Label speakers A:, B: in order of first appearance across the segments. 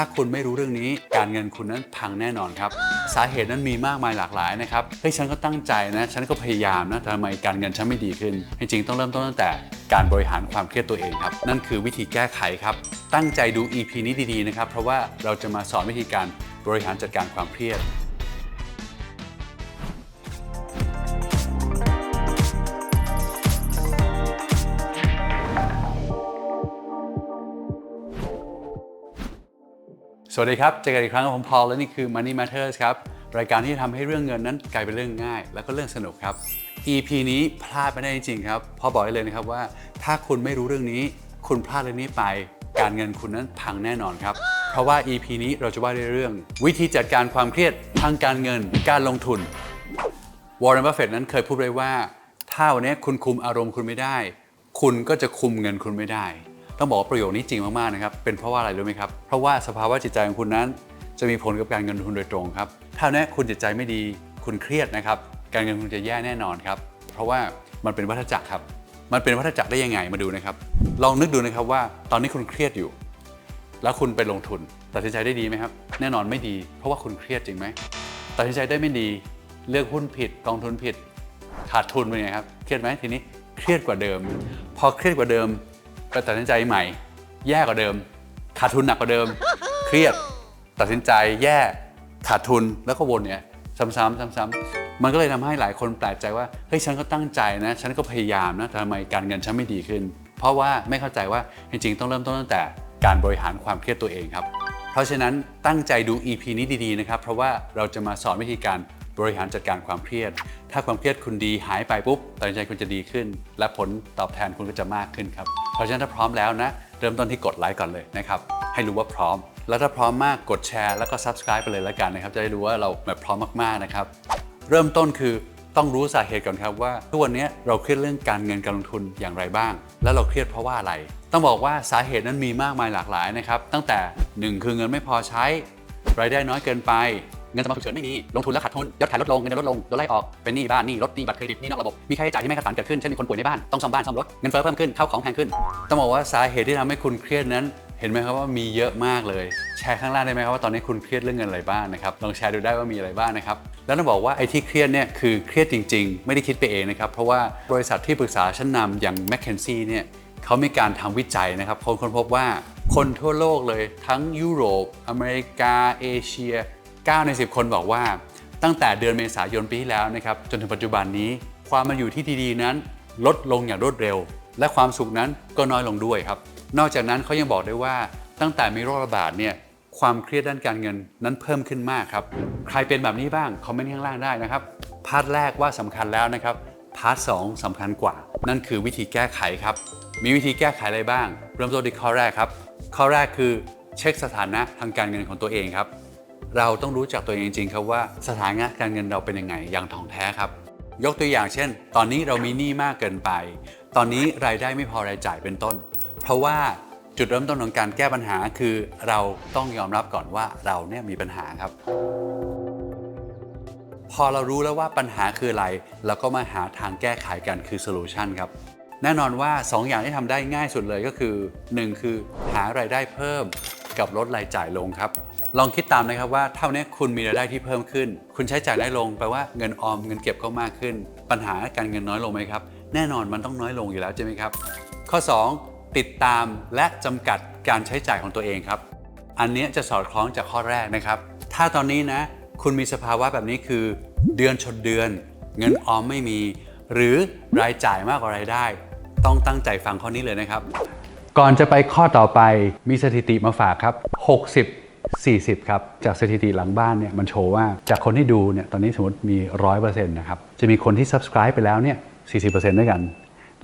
A: ถ้าคุณไม่รู้เรื่องนี้การเงินคุณนั้นพังแน่นอนครับ สาเหตุนั้นมีมากมายหลากหลายนะครับเฮ้ยฉันก็ตั้งใจนะ ฉันก็พยายามนะทำไมการเงินฉันไม่ดีขึ้น จริงๆต้องเริ่มต้นตั้งแต่การบริหารความเครียดตัวเองครับ นั่นคือวิธีแก้ไขครับ ตั้งใจดู EP นี้ดีๆนะครับ เพราะว่าเราจะมาสอนวิธีการบริหารจัดการความเครียด วัสดีครับ เจอกันอีกครั้งกับผมพอลและนี่คือ Money Matters ครับ รายการที่ทำให้เรื่องเงินนั้นกลายเป็นเรื่องง่าย แล้วก็เรื่องสนุกครับ EP นี้พลาดไม่ได้จริงๆครับพอบอกได้เลยนะครับว่า ถ้าคุณไม่รู้เรื่องนี้ คุณพลาดเรื่องนี้ไป การเงินคุณนั้นพังแน่นอนครับ เพราะว่า EP นี้เราจะว่าด้วยเรื่อง วิธีจัดการความเครียดทางการเงิน การลงทุนวอร์เรนบัฟเฟตนั้นเคยพูดไว้ว่า ถ้าวันนี้คุณคุมอารมณ์คุณไม่ได้ คุณก็จะคุมเงินคุณไม่ได้ ต้องบอกว่าประโยคนี้จริงมากๆนะครับ เป็นเพราะว่าอะไรรู้ไหมครับ เพราะว่าสภาวะจิตใจของคุณนั้น จะมีผลกับการเงินทุนโดยตรงครับ ถ้าวันนี้คุณจิตใจไม่ดี คุณเครียดนะครับ การเงินคุณจะแย่แน่นอนครับ เพราะว่ามันเป็นวัฏจักรครับ มันเป็นวัฏจักรได้ยังไงมาดูนะครับ ลองนึกดูนะครับว่าตอนนี้คุณเครียดอยู่ แล้วคุณไปลงทุน ตัดสินใจได้ดีไหมครับ แน่นอนไม่ดี เพราะว่าคุณเครียดจริงไหม ตัดสินใจได้ไม่ดี เลือกหุ้นผิด กองทุนผิด ขาดทุนเป็นไงครับ เครียดไหมทีนี้ เครียดกว่าเดิม พอเครียดกว่าเดิม ไปตัดสินใจใหม่ แย่กว่าเดิม ขาดทุนหนักกว่าเดิม เครียดตัดสินใจแย่ขาดทุนแล้วก็วนเนี่ยซ้ำๆซ้ำๆมันก็เลยทำให้หลายคนแปลกใจว่าเฮ้ยฉันก็ตั้งใจนะ ฉันก็พยายามนะแต่ทำไมการเงินฉันไม่ดีขึ้น เพราะว่าไม่เข้าใจว่าจริงๆ ต้องเริ่มต้นตั้งแต่การบริหารความเครียดตัวเองครับ เพราะฉะนั้นตั้งใจดู EP นี้ดีๆนะครับเพราะว่าเราจะมาสอนวิธีการบริหารจัดการความเครียด ถ้าความเครียดคุณดีหายไปปุ๊บตัดสินใจคุณจะดีขึ้น และผลตอบแทนคุณก็จะมากขึ้นครับ เพราะฉะนั้นถ้าพร้อมแล้วนะ เริ่มต้นที่กดไลค์ก่อนเลยนะครับ ให้รู้ว่าพร้อม แล้วถ้าพร้อมมากกดแชร์แล้วก็ subscribe ไปเลยแล้วกันนะครับ จะได้รู้ว่าเราแบบพร้อมมากๆนะครับ เริ่มต้นคือต้องรู้สาเหตุก่อนครับว่าทุกวันนี้เราเครียดเรื่องการเงินการลงทุนอย่างไรบ้าง แล้วเราเครียดเพราะว่าอะไร ต้องบอกว่าสาเหตุนั้นมีมากมายหลากหลายนะครับ ตั้งแต่หนึ่งคือเงินไม่พอใช้ รายได้น้อยเกินไป เงินสำรองฉุกเฉินไม่มี ลงทุนแล้วขาดทุน ยอดขายลดลง เงินเดือนลดลง โดนไล่ออก เป็นหนี้บ้าน หนี้รถหนี้บัตรเครดิต หนี้นอกระบบ มีค่าใช้จ่ายที่ไม่คาดฝันเกิดขึ้น เช่นมีคนป่วยในบ้าน ต้องซ่อมบ้านซ่อมรถ เงินเฟ้อเพิ่มขึ้นข้าวของแพงขึ้น ต้องบอกว่าสาเหตุที่ทำให้คุณเครียดนั้น เห็นไหมครับว่ามีเยอะมากเลย แชร์ข้างล่างได้ไหมครับว่าตอนนี้คุณเครียดเรื่องเงินอะไรบ้างนะครับ ลองแชร์ดูได้ว่ามีอะไรบ้างนะครับ แล้วต้องบอกว่าไอ้ที่เครียดเนี่ยคือเครียดจริง ๆ ไม่ได้คิดไปเองนะครับ เพราะว่าบริษัทที่ปรึกษาชั้นนำอย่าง m c k เคนซี่เนี่ยเขามีการทำวิจัยนะครับ คนค้นพบว่าคนทั่วโลกเลยทั้งยุโรป อเมริกา เอเชีย 9 ใน 10 คนบอกว่า ตั้งแต่เดือนเมษายนปีที่แล้วนะครับจนถึงปัจจุบันนี้ความมาอยู่ที่ดีๆนั้น ลดลงอย่างรวดเร็ว และความสุขนั้นก็น้อยลงด้วยครับ นอกจากนั้นเขายังบอกได้ว่าตั้งแต่มีโรคระบาดเนี่ยความเครียดด้านการเงินนั้นเพิ่มขึ้นมากครับ ใครเป็นแบบนี้บ้างคอมเมนต์ข้างล่างได้นะครับ พาร์ทแรกว่าสำคัญแล้วนะครับ พาร์ทสองสำคัญกว่า นั่นคือวิธีแก้ไขครับ มีวิธีแก้ไขอะไรบ้าง เริ่มต้นที่ข้อแรกครับ ข้อแรกคือเช็คสถานะทางการเงินของตัวเองครับ เราต้องรู้จักตัวเองจริงๆครับว่าสถานะการเงินเราเป็นยังไงอย่างถ่องแท้ครับ ยกตัวอย่างเช่น ตอนนี้เรามีหนี้มากเกินไป ตอนนี้รายได้ไม่พอรายจ่ายเป็นต้น เพราะว่าจุดเริ่มต้นของการแก้ปัญหาคือเราต้องยอมรับก่อนว่าเราเนี่ยมีปัญหาครับ พอเรารู้แล้วว่าปัญหาคืออะไรเราก็มาหาทางแก้ไขกันคือโซลูชันครับแน่นอนว่า 2 อย่างที่ทำได้ง่ายสุดเลยก็คือ 1 คือหารายได้เพิ่มกับลดรายจ่ายลงครับ ลองคิดตามนะครับว่าเท่านี้คุณมีรายได้ที่เพิ่มขึ้น คุณใช้จ่ายน้ลงแปลว่าเงินออมเงินเก็บก็มากขึ้น ปัญหาการเงินน้อยลงไหมครับ แน่นอนมันต้องน้อยลงอยู่แล้วใช่ไหมครับ ข้อ 2 ติดตามและจำกัดการใช้จ่ายของตัวเองครับ อันนี้จะสอดคล้องจากข้อแรกนะครับ ถ้าตอนนี้นะ คุณมีสภาวะแบบนี้คือ เดือนชนเดือน เงินออมไม่มี หรือรายจ่ายมากกว่ารายได้ ต้องตั้งใจฟังข้อนี้เลยนะครับ ก่อนจะไปข้อต่อไปมีสถิติมาฝากครับ 60 40 ครับ จากสถิติหลังบ้านเนี่ยมันโชว์ว่าจากคนที่ดูเนี่ยตอนนี้สมมติมี 100%นะครับจะมีคนที่ subscribe ไปแล้วเนี่ย40%ด้วยกัน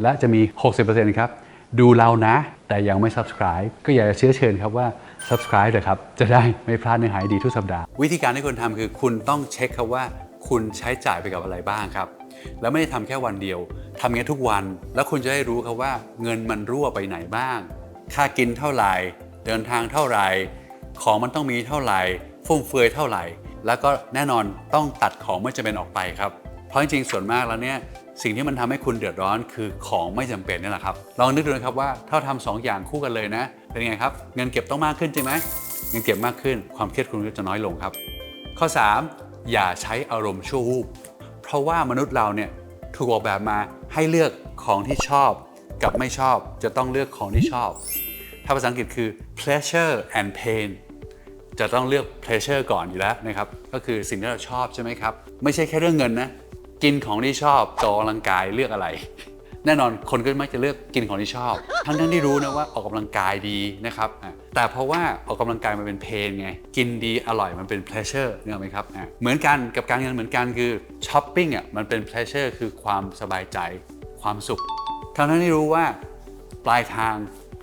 A: และจะมี 60%ครับดูเรานะ แต่ยังไม่ subscribe ก็อยากจะเชื้อเชิญครับว่า subscribe เลยครับ จะได้ไม่พลาดเนื้อหาดีทุกสัปดาห์วิธีการที่คุณทำคือคุณต้องเช็คครับว่า คุณใช้จ่ายไปกับอะไรบ้างครับ แล้วไม่ได้ทำแค่วันเดียวทำอย่างนี้ทุกวัน แล้วคุณจะได้รู้ครับว่า เงินมันรั่วไปไหนบ้าง ค่ากินเท่าไหร่ เดินทางเท่าไหร่ ของมันต้องมีเท่าไหร่ฟุ่มเฟือยเท่าไหร่ แล้วก็แน่นอนต้องตัดของไม่จำเป็นออกไปครับ เพราะจริงๆส่วนมากแล้วเนี่ยสิ่งที่มันทำให้คุณเดือดร้อนคือของไม่จำเป็นนี่แหละครับลองนึกดูนะครับว่าถ้าทำสองอย่างคู่กันเลยนะ เป็นไงครับ เงินเก็บต้องมากขึ้นใช่ไหมเงินเก็บมากขึ้น ความเครียดคุณก็จะน้อยลงครับ ข้อ 3 อย่าใช้อารมณ์ชั่ววูบเพราะว่ามนุษย์เราเนี่ยถูกออกแบบมาให้เลือกของที่ชอบ กับไม่ชอบจะต้องเลือกของที่ชอบ ถ้าภาษาอังกฤษคือ pleasure and pain จะต้องเลือก pleasure ก่อนอยู่แล้วนะครับ ก็คือสิ่งที่เราชอบใช่ไหมครับ ไม่ใช่แค่เรื่องเงินนะ กินของที่ชอบต่ออกกำลังกายเลือกอะไร แน่นอนคนก็มักจะเลือกกินของที่ชอบ ทั้งทั้งที่รู้นะว่าออกกำลังกายดีนะครับ แต่เพราะว่าออกกำลังกายมันเป็นเพนไง กินดีอร่อยมันเป็น pleasure เนี่ยไหมครับ เหมือนกันกับการเงินเหมือนกันคือช้อปปิ้งอะมันเป็น pleasure คือความสบายใจความสุข ทั้งทั้งที่รู้ว่าปลายทาง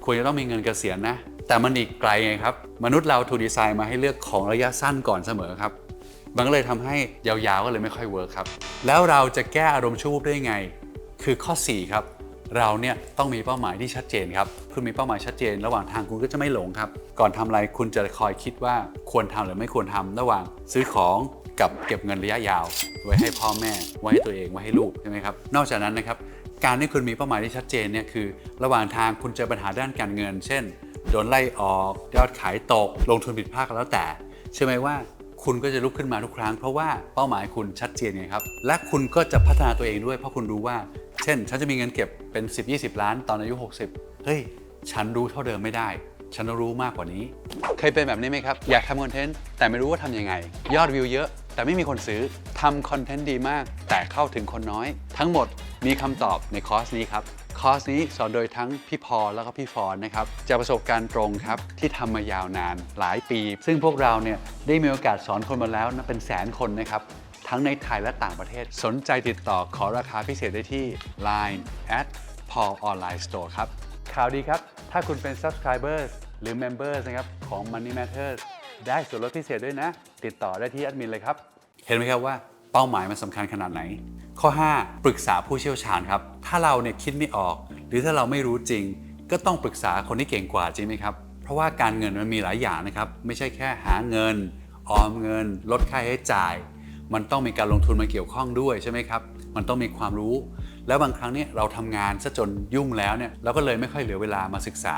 A: ควรจะต้องมีเงินเกษียณนะ แต่มันอีกไกลไงครับ มนุษย์เราถูกดีไซน์มาให้เลือกของระยะสั้นก่อนเสมอครับ มันก็เลยทำให้ยาวๆก็เลยไม่ค่อยเวิร์คครับ แล้วเราจะแก้อารมณ์ชั่ววูบได้ไง คือข้อ 4 ครับ เราเนี่ยต้องมีเป้าหมายที่ชัดเจนครับคุณมีเป้าหมายชัดเจน ระหว่างทางคุณก็จะไม่หลงครับ ก่อนทำอะไรคุณจะคอยคิดว่าควรทำหรือไม่ควรทำระหว่างซื้อของกับเก็บเงินระยะยาว ไว้ให้พ่อแม่ ไว้ให้ตัวเอง ไว้ให้ลูกใช่ไหมครับ นอกจากนั้นนะครับ การที่คุณมีเป้าหมายที่ชัดเจนเนี่ยคือ ระหว่างทางคุณเจอปัญหาด้านการเงิน เช่น โดนไล่ออก ยอดขายตก ลงทุนผิดพลาดก็แล้วแต่ ใช่ไหมว่าคุณก็จะลุกขึ้นมาทุกครั้ง เพราะว่าเป้าหมายคุณชัดเจนไงครับ และคุณก็จะพัฒนาตัวเองด้วยเพราะคุณรู้ว่า เช่น ฉันจะมีเงินเก็บเป็น 10-20 ล้านตอนอายุ 60 เฮ้ย ฉันรู้เท่าเดิมไม่ได้ ฉันรู้มากกว่านี้ เคยเป็นแบบนี้ไหมครับ อยากทำคอนเทนต์แต่ไม่รู้ว่าทำยังไง ยอดวิวเยอะ แต่ไม่มีคนซื้อทำคอนเทนต์ดีมาก แต่เข้าถึงคนน้อย ทั้งหมดมีคำตอบในคอร์สนี้ครับ คอร์สนี้สอนโดยทั้งพี่พอแล้วก็พี่ฟอนนะครับจากประสบการณ์ตรงครับที่ทำมายาวนานหลายปี ซึ่งพวกเราเนี่ยได้มีโอกาสสอนคนมาแล้วนะเป็นแสนคนนะครับทั้งในไทยและต่างประเทศ สนใจติดต่อขอราคาพิเศษได้ที่ Line at Paul Online Store ครับข่าวดีครับ ถ้าคุณเป็น subscribers หรือ members นะครับของ Money Matters ได้ส่วนลดพิเศษด้วยนะ ติดต่อได้ที่แอดมินเลยครับ เห็นไหมครับว่า เป้าหมายมันสำคัญขนาดไหน ข้อ 5 ปรึกษาผู้เชี่ยวชาญครับ ถ้าเราเนี่ยคิดไม่ออก หรือถ้าเราไม่รู้จริง ก็ต้องปรึกษาคนที่เก่งกว่าจริงไหมครับ เพราะว่าการเงินมันมีหลายอย่างนะครับ ไม่ใช่แค่หาเงิน ออมเงิน ลดค่าใช้จ่าย มันต้องมีการลงทุนมาเกี่ยวข้องด้วยใช่ไหมครับ มันต้องมีความรู้ แล้วบางครั้งเนี่ยเราทำงานซะจนยุ่งแล้วเนี่ยเราก็เลยไม่ค่อยเหลือเวลามาศึกษา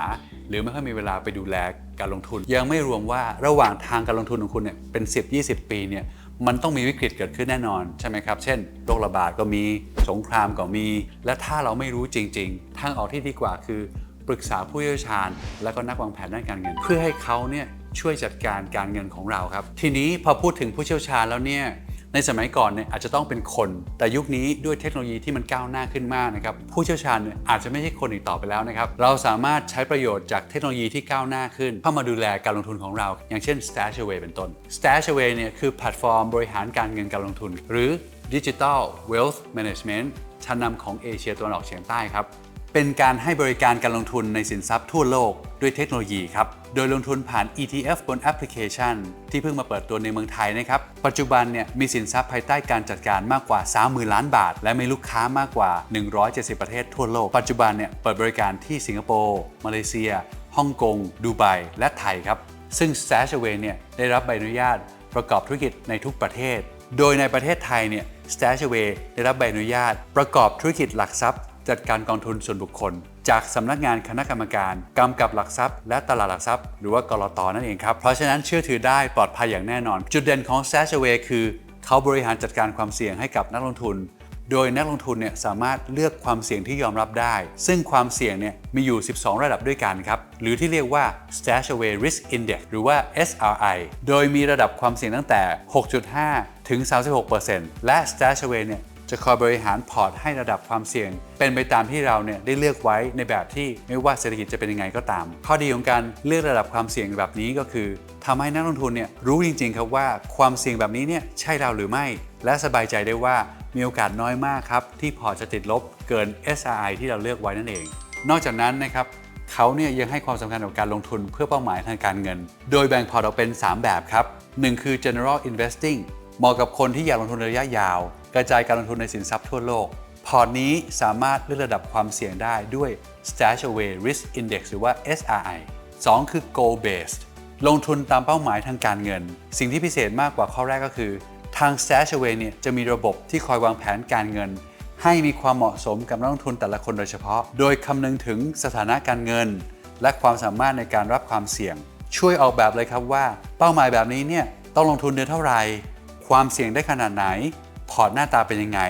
A: หรือไม่ค่อยมีเวลาไปดูแลการลงทุน ยังไม่รวมว่าระหว่างทางการลงทุนของคุณเนี่ยเป็น 10-20 ปีเนี่ย มันต้องมีวิกฤตเกิดขึ้นแน่นอนใช่ไหมครับ เช่นโรคระบาดก็มีสงครามก็มี และถ้าเราไม่รู้จริง ๆ ทางออกที่ดีกว่าคือ ปรึกษาผู้เชี่ยวชาญ และก็นักวางแผนด้านการเงิน เพื่อให้เขาเนี่ยช่วยจัดการการเงินของเราครับ ทีนี้พอพูดถึงผู้เชี่ยวชาญแล้วเนี่ย ในสมัยก่อนเนี่ยอาจจะต้องเป็นคน แต่ยุคนี้ด้วยเทคโนโลยีที่มันก้าวหน้าขึ้นมากนะครับผู้เชี่ยวชาญเนี่ยอาจจะไม่ใช่คนอีกต่อไปแล้วนะครับเราสามารถใช้ประโยชน์จากเทคโนโลยีที่ก้าวหน้าขึ้น เข้ามาดูแลการลงทุนของเรา อย่างเช่น Stashaway เป็นต้น Stashaway เนี่ยคือแพลตฟอร์มบริหารการเงินการลงทุน หรือ Digital Wealth Management ชั้นนำของเอเชียตะวันออกเฉียงใต้ครับ เป็นการให้บริการการลงทุนในสินทรัพย์ทั่วโลกด้วยเทคโนโลยีครับ โดยลงทุนผ่าน ETF บนแอปพลิเคชัน ที่เพิ่งมาเปิดตัวในเมืองไทยนะครับ ปัจจุบันเนี่ยมีสินทรัพย์ภายใต้การจัดการมากกว่า 30,000 ล้านบาท และมีลูกค้ามากกว่า 170 ประเทศทั่วโลก ปัจจุบันเนี่ยเปิดบริการที่สิงคโปร์ มาเลเซีย ฮ่องกง ดูไบ และไทยครับ ซึ่ง s a s h a w a y เนี่ยได้รับใบอนุญาตประกอบธุรกิจในทุกประเทศ โดยในประเทศไทยเนี่ย Stashaway ได้รับใบอนุญาตประกอบธุรกิจหลักทรัพย์ จัดการกองทุนส่วนบุคคล จากสำนักงานคณะกรรมการกำกับหลักทรัพย์ และตลาดหลักทรัพย์ หรือว่ากรตนั่นเองครับ เพราะฉะนั้นเชื่อถือได้ปลอดภัยอย่างแน่นอน จุดเด่นของ s a s h a w a y คือเขาบริหารจัดการความเสี่ยงให้กับนักลงทุน โดยนักลงทุนเนี่ยสามารถเลือกความเสี่ยงที่ยอมรับได้ ซึ่งความเสี่ยงเนี่ยมีอยู่ 12 ระดับด้วยกันครับ หรือที่เรียกว่า Stashaway Risk Index หรือว่า SRI โดยมีระดับความเสี่ยงตั้งแต่ 6.5 ถึง 36%และ Stashaway เนี่ย จะคอยบริหารพอร์ตให้ระดับความเสี่ยง เป็นไปตามที่เราเนี่ยได้เลือกไว้ในแบบที่ไม่ว่าเศรษฐกิจจะเป็นยังไงก็ตาม ข้อดีของการเลือกระดับความเสี่ยงแบบนี้ก็คือทำให้นักลงทุนเนี่ยรู้จริงๆครับว่าความเสี่ยงแบบนี้เนี่ยใช่เราหรือไม่ และสบายใจได้ว่ามีโอกาสน้อยมากครับที่พอร์ตจะติดลบเกิน SRI ที่เราเลือกไว้นั่นเอง นอกจากนั้นนะครับเขาเนี่ยยังให้ความสำคัญกับการลงทุนเพื่อเป้าหมายทางการเงิน โดยแบ่งพอร์ตออกเป็น 3 แบบครับ 1 คือ general investing เหมาะกับคนที่อยากลงทุนระยะยาว กระจายการลงทุนในสินทรัพย์ทั่วโลก พอร์ตนี้สามารถเลือกระดับความเสี่ยงได้ด้วย Stashaway Risk Index หรือว่า SRI 2 คือ goal based ลงทุนตามเป้าหมายทางการเงิน สิ่งที่พิเศษมากกว่าข้อแรกก็คือ ทาง Stashaway เนี่ยจะมีระบบที่คอยวางแผนการเงิน ให้มีความเหมาะสมกับนักลงทุนแต่ละคนโดยเฉพาะ โดยคำนึงถึงสถานะการเงิน และความสามารถในการรับความเสี่ยง ช่วยออกแบบเลยครับว่า เป้าหมายแบบนี้เนี่ยต้องลงทุนเดือนเท่าไหร่ความเสี่ยงได้ขนาดไหน พอร์ตหน้าตาเป็นยังไง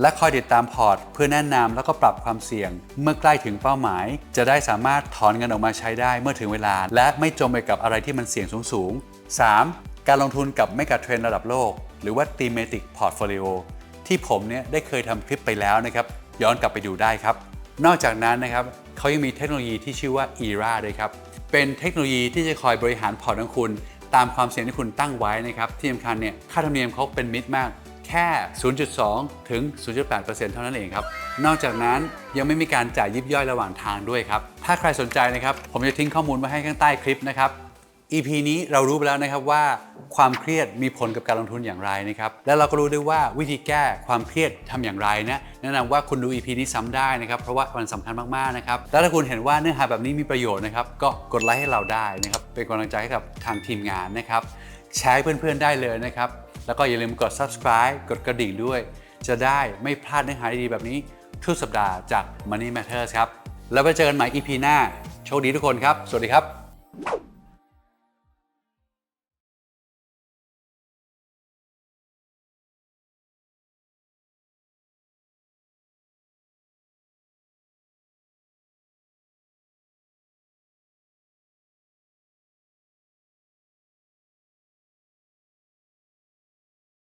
A: และคอยติดตามพอร์ต เพื่อแนะนำแล้วก็ปรับความเสี่ยง เมื่อใกล้ถึงเป้าหมาย จะได้สามารถถอนเงินออกมาใช้ได้เมื่อถึงเวลา และไม่จมไปกับอะไรที่มันเสี่ยงสูงๆ 3. การลงทุนกับไม่กับเทรนระดับโลก หรือว่า thematic portfolio ที่ผมเนี่ยได้เคยทำคลิปไปแล้วนะครับย้อนกลับไปดูได้ครับ นอกจากนั้นนะครับเขายังมีเทคโนโลยีที่ชื่อว่า ERA ด้วยครับเป็นเทคโนโลยีที่จะคอยบริหารพอร์ตของคุณ ตามความเสี่ยงที่คุณตั้งไว้นะครับที่สำคัญเนี่ยค่าธรรมเนียมเขาเป็นมิตรมาก แค่ 0.2 ถึง 0.8%เท่านั้นเองครับ นอกจากนั้นยังไม่มีการจ่ายยิบย่อยระหว่างทางด้วยครับ ถ้าใครสนใจนะครับ ผมจะทิ้งข้อมูลไว้ให้ข้างใต้คลิปนะครับ EP นี้เรารู้ไปแล้วนะครับว่าความเครียดมีผลกับการลงทุนอย่างไรนะครับ และเราก็รู้ด้วยว่าวิธีแก้ความเครียดทำอย่างไรนะ แนะนำว่าคุณดู EP นี้ซ้ำได้นะครับ เพราะว่ามันสำคัญมากๆนะครับ แล้วถ้าคุณเห็นว่าเนื้อหาแบบนี้มีประโยชน์นะครับ ก็กดไลค์ให้เราได้นะครับ เป็นกำลังใจให้กับทางทีมงานนะครับ แชร์ให้เพื่อนๆได้เลยนะครับ แล้วก็อย่าลืมกด subscribe กดกระดิ่งด้วย จะได้ไม่พลาดเนื้อหาดีๆแบบนี้ทุกสัปดาห์จาก Money Matters ครับ แล้วไปเจอกันใหม่ EP หน้า โชคดีทุกคนครับ สวัสดีครับ